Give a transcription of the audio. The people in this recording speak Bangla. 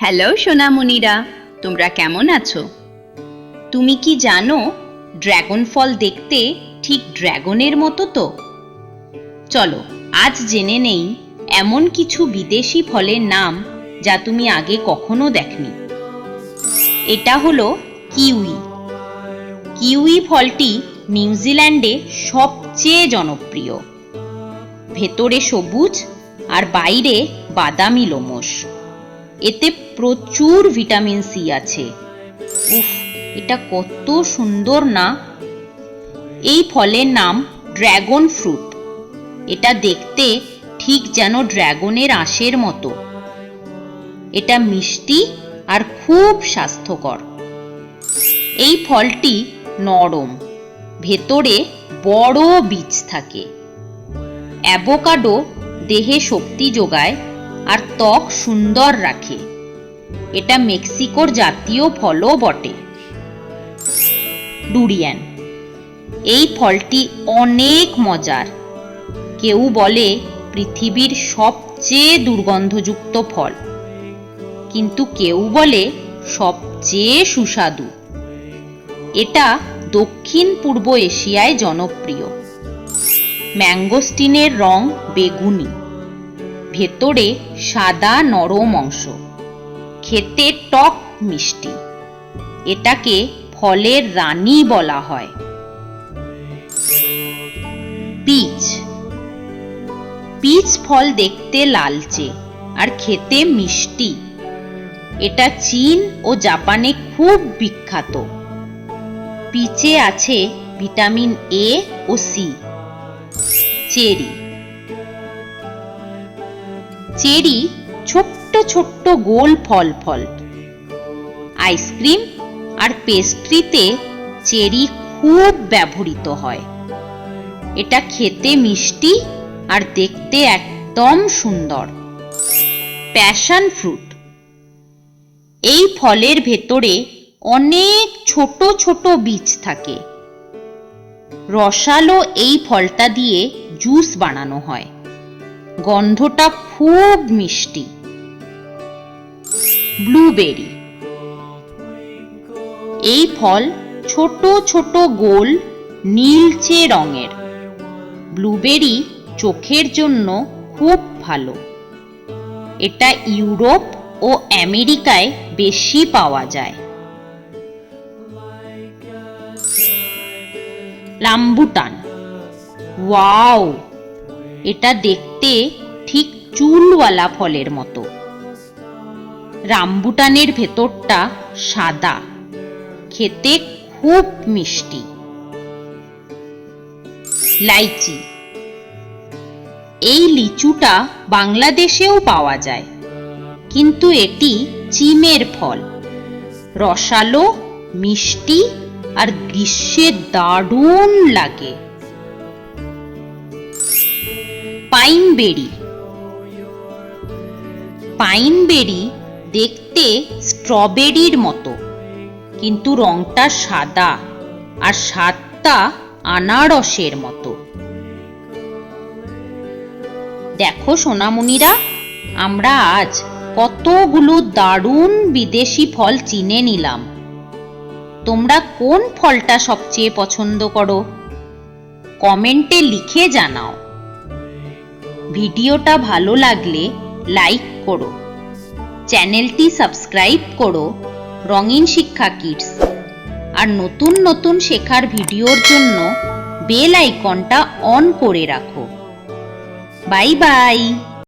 হ্যালো, সোনামণিরা, তোমরা কেমন আছো? তুমি কি জানো, ড্রাগন ফল দেখতে ঠিক ড্রাগনের মতো তো? চলো, আজ জেনে নেই, এমন কিছু বিদেশি ফলের নাম যা তুমি আগে কখনো দেখনি। এটা হলো কিউই। কিউই ফলটি নিউজিল্যান্ডে সবচেয়ে জনপ্রিয়। ভেতরে সবুজ আর বাইরে বাদামি লোমশ। এতে প্রচুর ভিটামিন সি আছে। উফ, এটা কত সুন্দর না? এই ফলের নাম ড্র্যাগন ফ্রুট। এটা দেখতে ঠিক যেন ড্র্যাগনের আঁশের মতো। এটা মিষ্টি আর খুব স্বাস্থ্যকর। এই ফলটি নরম, ভেতরে বড় বীজ থাকে। অ্যাভোকাডো দেহে শক্তি যোগায় আর ত্বক সুন্দর রাখে। এটা মেক্সিকোর জাতীয় ফলও বটে। ডুরিয়ান, এই ফলটি অনেক মজার। কেউ বলে পৃথিবীর সবচেয়ে দুর্গন্ধযুক্ত ফল। কিন্তু কেউ বলে সবচেয়ে সুস্বাদু। এটা দক্ষিণ পূর্ব এশিয়ায় জনপ্রিয়। ম্যাঙ্গোস্টিনের রং বেগুনি। ভেতরে সাদা নরম অংশ। খেতে টক মিষ্টি। এটাকে ফলের রানী বলা হয়। পিচ। পিচ ফল দেখতে লালচে আর খেতে মিষ্টি। এটা চীন ও জাপানে খুব বিখ্যাত। পিচে আছে ভিটামিন এ ও সি। চেরি। চেরি ছোট্ট ছোট্ট গোল ফল ফল। আইসক্রিম আর পেস্ট্রিতে চেরি খুব ব্যবহৃত হয়। এটা খেতে মিষ্টি আর দেখতে একদম সুন্দর। Passion fruit. এই ফলের ভেতরে অনেক ছোট ছোট বীজ থাকে। রসালো এই ফলটা দিয়ে জুস বানানো হয়। গন্ধটা খুব মিষ্টি। ব্লুবেরি। এই ফল ছোট ছোট গোল, নীলচে রঙের। ব্লুবেরি চোখের জন্য খুব ভালো। এটা ইউরোপ ও আমেরিকায় বেশি পাওয়া যায়। লাম্বুটান ওয়াও! এটা দেখতে ঠিক চুলওয়ালা ফলের মতো। রামবুটানের ভেতরটা সাদা। খেতে খুব মিষ্টি। লাইচি। এই লিচুটা বাংলাদেশেও পাওয়া যায়। কিন্তু এটি চিমের ফল। রসালো, মিষ্টি আর গ্রীষ্মে দারুণ লাগে। পাইনবেরি। পাইনবেরি দেখতে স্ট্রবেরির মতো, কিন্তু রংটা সাদা আর স্বাদটা আনারসের মতো। দেখো সোনামণিরা, আমরা আজ কতগুলো দারুণ বিদেশি ফল চিনে নিলাম। তোমরা কোন ফলটা সবচেয়ে পছন্দ করো? কমেন্টে লিখে জানাও। ভিডিওটা ভালো লাগলে লাইক করো। চ্যানেলটি সাবস্ক্রাইব করো, রঙিন শিক্ষা কিডস। আর নতুন নতুন শেখার ভিডিওর জন্য বেল আইকনটা অন করে রাখো। Bye bye.